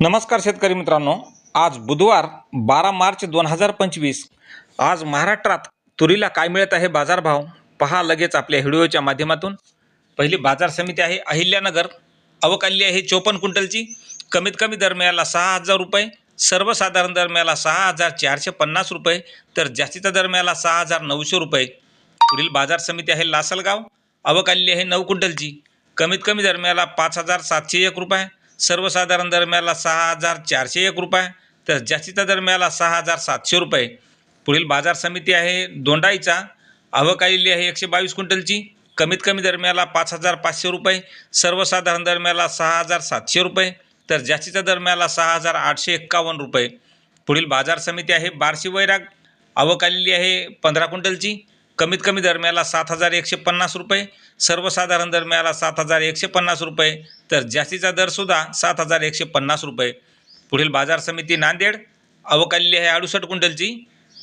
नमस्कार शेतकरी मित्रांनो. आज बुधवार बारा मार्च दोन हजार पंचवीस. आज महाराष्ट्रात तुरीला काय मिळत आहे बाजारभाव? पहा लगेच आपल्या व्हिडिओच्या माध्यमातून. पहिली बाजार समिती आहे अहिल्यानगर. अवकाली आहे चोपन्न क्विंटलची. कमीत कमी दरम्याला सहा हजार रुपये. सर्वसाधारण दरम्याला सहा हजार चारशे पन्नास रुपये. तर जास्तीचा दरम्याला सहा हजार नऊशे रुपये. पुढील बाजार समिती आहे लासलगाव. अवकाली आहे नऊ क्विंटलची. कमीत कमी दरम्याला पाच हजार सातशे एक रुपये. सर्वसाधारण दरम्याला सहा हजार चारशे एक रुपये तर जास्तीचा दरम्याला सहा हजार सातशे रुपये. पुढील बाजार समिती आहे दोंडाईचा. अवकालेली आहे एकशे बावीस क्विंटलची. कमीत कमी दरम्याला पाच हजार पाचशे रुपये. सर्वसाधारण दरम्याला सहा हजार सातशे रुपये. तर जास्तीचा दरम्याला सहा हजार आठशे एक्कावन्न रुपये. पुढील बाजार समिती आहे बार्शी वैराग. अवकालेली आहे पंधरा क्विंटलची. कमीत कमी दरम्याला सात हजार एकशे पन्नास रुपये सर्वसाधारण दरम्याला सात हजार एकशे पन्नास रुपये तर जास्तीचा दरसुद्धा सात हजार एकशे पन्नास रुपये. पुढील बाजार समिती नांदेड अवकाली आहे अडुसष्ट क्विंटलची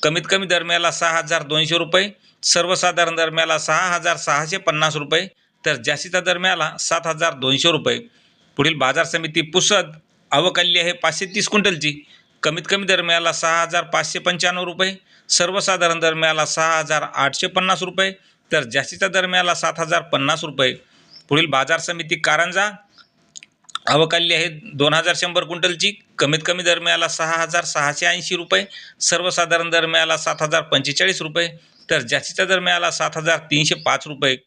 कमीत कमी दरम्याला सहा हजार दोनशे रुपये सर्वसाधारण दरम्याला सहा हजार सहाशे पन्नास रुपये तर जास्तीचा दरम्याला सात हजार दोनशे रुपये. पुढील बाजार समिती पुसद अवकाली आहे पाचशे तीस क्विंटलची कमीत कमी दरम्याला सहा हजार पाचशे पंच्याण्णव रुपये सर्वसाधारण दरम्याला सहा हजार आठशे पन्नास रुपये तर जास्तीच्या दरम्याला सात हजार पन्नास रुपये. पुढील बाजार समिती कारंजा अवकाली आहे दोन हजार शंभर क्विंटलची कमीत कमी दरम्याला सहा हजार सहाशे ऐंशी रुपये सर्वसाधारण दरम्याला सात हजार पंचेचाळीस रुपये तर जास्तीचा दरम्याला सात हजार तीनशे पाच रुपये.